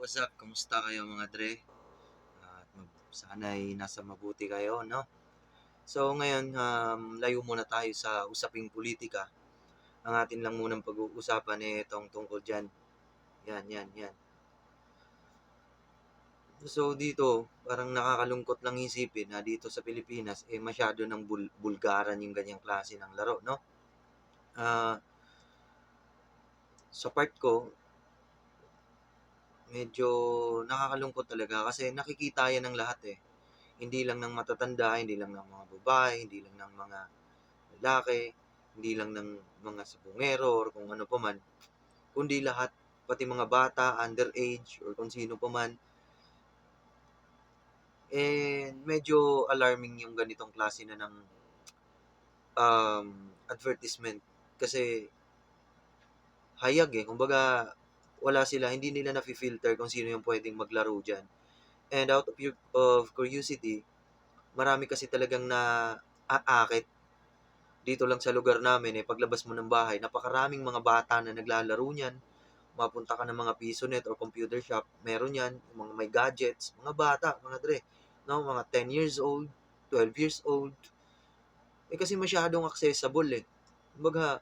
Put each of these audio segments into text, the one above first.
what's up? Kamusta kayo mga dre? At mag- sana'y nasa mabuti kayo, no? So ngayon, um, layo muna tayo sa usaping politika. Ang atin lang munang pag-uusapan eh itong tungkol dyan. Yan, yan, yan. So dito, parang nakakalungkot lang isipin na dito sa Pilipinas, eh masyado ng bul- bulgaran yung ganyang klase ng laro, no? Ah, sa part ko, medyo nakakalungkot talaga kasi nakikita yan ng lahat eh. Hindi lang ng matatanda, hindi lang ng mga babae, hindi lang ng mga lalaki, hindi lang ng mga sabungero or kung ano pa man, kundi lahat, pati mga bata, underage, or kung sino pa man. And medyo alarming yung ganitong klase na ng um, advertisement kasi hayag eh. Kumbaga, wala sila, hindi nila na-filter kung sino yung pwedeng maglaro dyan. And out of, your, of curiosity, marami kasi talagang na aakit dito lang sa lugar namin eh, paglabas mo ng bahay, napakaraming mga bata na naglalaro niyan. Mapunta ka ng mga pisonet or computer shop, meron yan, yung mga may gadgets, mga bata, mga dre, no, mga 10 years old, 12 years old. Eh kasi masyadong accessible eh. Kumbaga,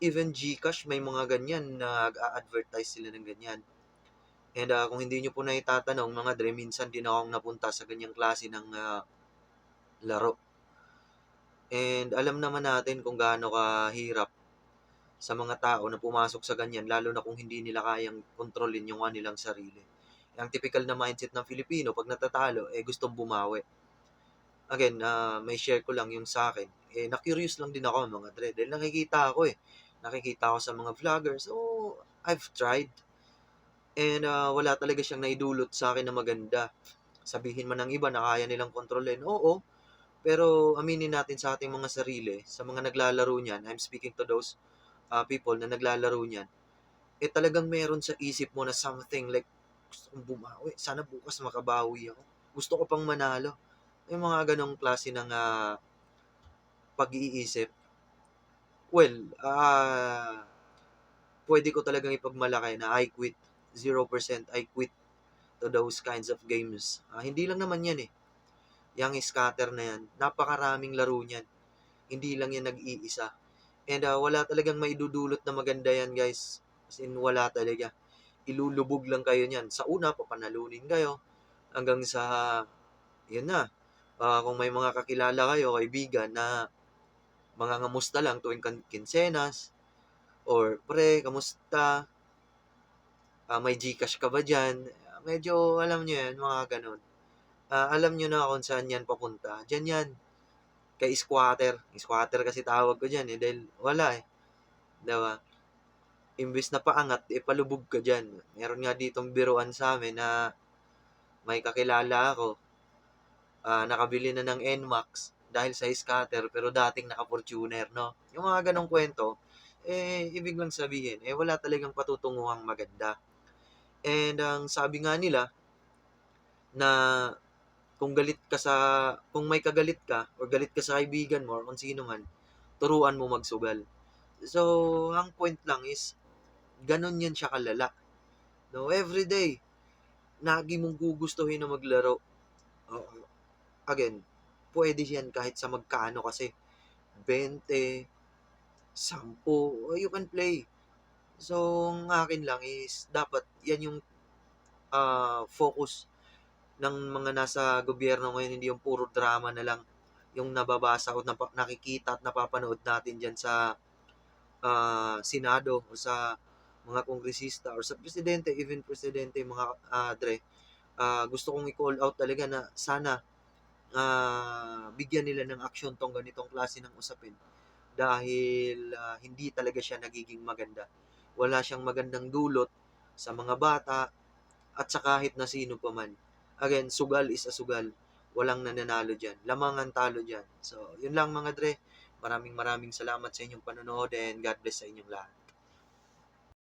even Gcash may mga ganyan na nag-a-advertise sila ng ganyan. And ah, kung hindi nyo po na itatanong, mga dre, minsan din akong napunta sa ganyang klase ng ah, laro. And alam naman natin kung gaano kahirap sa mga tao na pumasok sa ganyan, lalo na kung hindi nila kayang kontrolin yung kanilang sarili. Ang typical na mindset ng Filipino, pag natatalo, eh gustong bumawi. Again, ah, may share ko lang yung sa akin. Eh, na-curious lang din ako mga dre. Dahil nakikita ako eh. Nakikita ako sa mga vloggers. So, I've tried. And ah, wala talaga siyang naidulot sa akin na maganda. Sabihin man ng iba na kaya nilang kontrolin. Oo, pero aminin natin sa ating mga sarili, sa mga naglalaro niyan, I'm speaking to those uh, people na naglalaro niyan, eh talagang meron sa isip mo na something like, gusto kong bumawi, sana bukas makabawi ako. Gusto ko pang manalo. Yung mga ganong klase ng ah, pag-iisip. Well, ah pwede ko talagang ipagmalaki na I quit. 0% I quit to those kinds of games. Ah, hindi lang naman yan eh yung scatter na yan, napakaraming laro niyan. Hindi lang yan nag-iisa. And ah, wala talagang maidudulot na maganda yan, guys. As in, wala talaga. Ilulubog lang kayo niyan. Sa una, papanalunin kayo. Hanggang sa, yun na. Ah, kung may mga kakilala kayo, kaibigan, na mga ngamusta lang tuwing kinsenas, or pre, kamusta? Ah, may Gcash ka ba dyan? Medyo, alam nyo yan, mga ganun ah, alam nyo na kung saan yan papunta. Diyan yan. Kay squatter. Squatter kasi tawag ko dyan eh. Dahil wala eh. Diba? Imbis na paangat, eh palubog ka dyan. Meron nga ditong biruan sa amin na may kakilala ako. ah, nakabili na ng NMAX dahil sa scatter pero dating naka-Fortuner, no? Yung mga ganong kwento, eh, ibig lang sabihin, eh, wala talagang patutunguhang maganda. And ang sabi nga nila, na kung galit ka sa, kung may kagalit ka, or galit ka sa kaibigan mo, or kung sino man, turuan mo magsugal. So, ang point lang is, ganun yan siya kalala. No, every day, nagi mong gugustuhin na maglaro. Oo. Again, pwede yan kahit sa magkano kasi 20, 10, you can play. So, ang akin lang is, dapat yan yung ah, focus ng mga nasa gobyerno ngayon, hindi yung puro drama na lang yung nababasa o napa, nakikita at napapanood natin dyan sa ah, Senado o sa mga kongresista or sa presidente, even presidente, mga ah, Dre, ah, gusto kong i-call out talaga na sana ah, bigyan nila ng aksyon tong ganitong klase ng usapin dahil ah, hindi talaga siya nagiging maganda. Wala siyang magandang dulot sa mga bata at sa kahit na sino pa man. Again, sugal is a sugal. Walang nananalo dyan. Lamang ang talo dyan. So, yun lang mga dre. Maraming maraming salamat sa inyong panonood and God bless sa inyong lahat.